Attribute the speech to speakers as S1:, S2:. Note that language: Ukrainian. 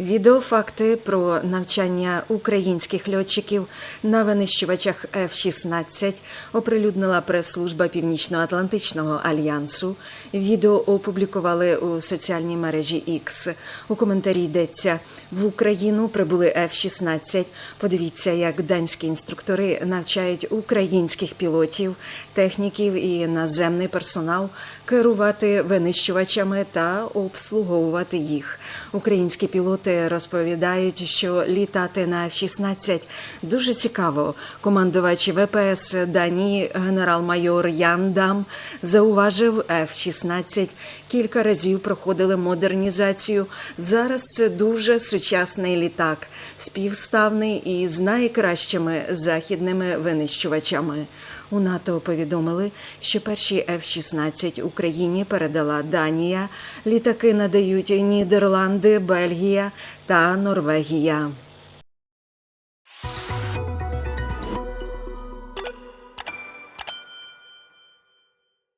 S1: Відеофакти про навчання українських льотчиків на винищувачах F-16 оприлюднила прес-служба Північно-Атлантичного альянсу. Відео опублікували у соціальній мережі X. У коментарі йдеться: в Україну прибули F-16. Подивіться, як данські інструктори навчають українських пілотів, техніків і наземний персонал керувати винищувачами та обслуговувати їх. Українські пілоти розповідають, що літати на F-16 дуже цікаво. Командувач ВПС Данії генерал-майор Ян Дам зауважив, F-16 кілька разів проходили модернізацію. Зараз це дуже сучасний літак, співставний із найкращими західними винищувачами. У НАТО повідомили, що перші F-16 Україні передала Данія. Літаки надають Нідерланди, Бельгія та Норвегія.